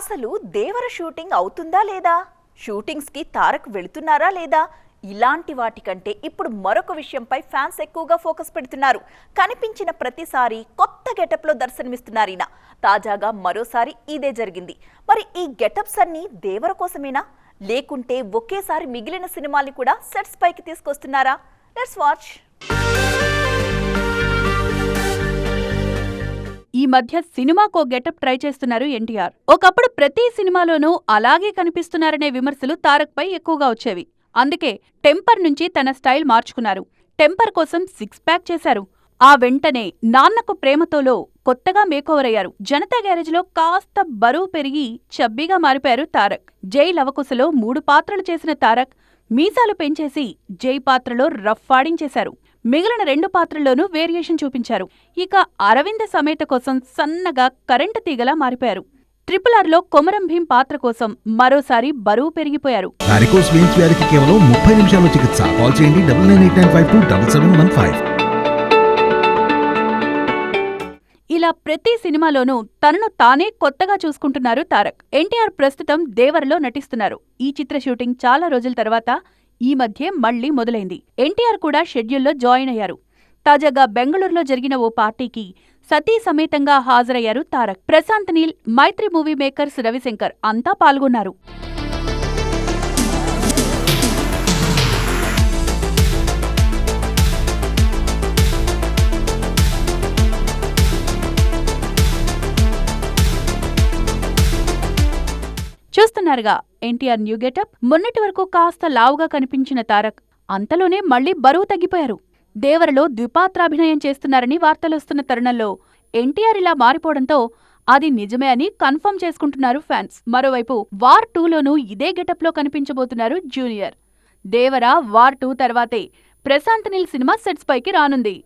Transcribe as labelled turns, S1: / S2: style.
S1: అసలు దేవర షూటింగ్ అవుతుందా లేదా? షూటింగ్స్కి తారక్ వెళుతున్నారా లేదా? ఇలాంటి వాటికంటే ఇప్పుడు మరొక విషయంపై ఫ్యాన్స్ ఎక్కువగా ఫోకస్ పెడుతున్నారు. కనిపించిన ప్రతిసారి కొత్త గెటప్లో దర్శనమిస్తున్నారు ఈయన. తాజాగా మరోసారి ఇదే జరిగింది. మరి ఈ గెటప్స్ అన్నీ దేవర కోసమేనా? లేకుంటే ఒకేసారి మిగిలిన సినిమాల్ని కూడా సెట్స్ పైకి తీసుకొస్తున్నారా? Let's watch.
S2: మధ్య సినిమాకో గెటప్ ట్రై చేస్తున్నారు ఎన్టీఆర్. ఒకప్పుడు ప్రతి సినిమాలోనూ అలాగే కనిపిస్తున్నారనే విమర్శలు తారక్ పై ఎక్కువగా వచ్చేవి. అందుకే టెంపర్ నుంచి తన స్టైల్ మార్చుకున్నారు. టెంపర్ కోసం సిక్స్ ప్యాక్ చేశారు. ఆ వెంటనే నాన్నకు ప్రేమతోలో కొత్తగా మేకోవర్ అయ్యారు. జనతా గ్యారేజ్లో కాస్త బరువు పెరిగి చబ్బీగా మారిపోయారు తారక్. జై లవకుశలో మూడు పాత్రలు చేసిన తారక్ మీసాలు పెంచేసి జై పాత్రలో రఫ్ ఆడించేశారు. మిగిలిన రెండు పాత్రల్లోనూ వేరియేషన్ చూపించారు. ఇక అరవింద సమేత కోసం సన్నగా కరెంటు తీగలా మారిపోయారు. ట్రిపుల్ ఆర్లో కొమరం భీం పాత్ర కోసం మరోసారి బరువు పెరిగిపోయారు.
S3: వారికోస్ వెయిన్స్ వ్యాధికి కేవలం ముప్పై నిమిషాల చికిత్స. కాల్ చేయండి double nine eight nine five two double seven one five.
S2: ఇలా ప్రతి సినిమాలోనూ తనను తానే కొత్తగా చూసుకుంటున్నారు తారక్. ఎన్టీఆర్ ప్రస్తుతం దేవరలో నటిస్తున్నారు. ఈ చిత్ర షూటింగ్ చాలా రోజుల తర్వాత ఈ మధ్యే మళ్ళీ మొదలైంది. ఎన్టీఆర్ కూడా షెడ్యూల్లో జాయిన్ అయ్యారు. తాజాగా బెంగళూరులో జరిగిన ఓ పార్టీకి సతీ సమేతంగా హాజరయ్యారు తారక్. ప్రశాంత్ నీల్ మైత్రి మూవీ మేకర్స్ రవిశంకర్ అంతా పాల్గొన్నారు. చూస్తున్నారుగా. ఎన్టీఆర్ న్యూ గెటప్ మొన్నటి వరకు కాస్త లావుగా కనిపించిన తారక్ అంతలోనే మళ్ళీ బరువు తగ్గిపోయారు. దేవరలో ద్విపాత్రాభినయం చేస్తున్నారని వార్తలొస్తున్న తరుణంలో ఎన్టీఆర్ ఇలా మారిపోవడంతో అది నిజమే అని కన్ఫర్మ్ చేసుకుంటున్నారు ఫ్యాన్స్. మరోవైపు వార్ టూలోనూ ఇదే గెటప్లో కనిపించబోతున్నారు జూనియర్. దేవర వార్ టూ తర్వాతే ప్రశాంత్ నీల్ సినిమా సెట్స్ పైకి రానుంది.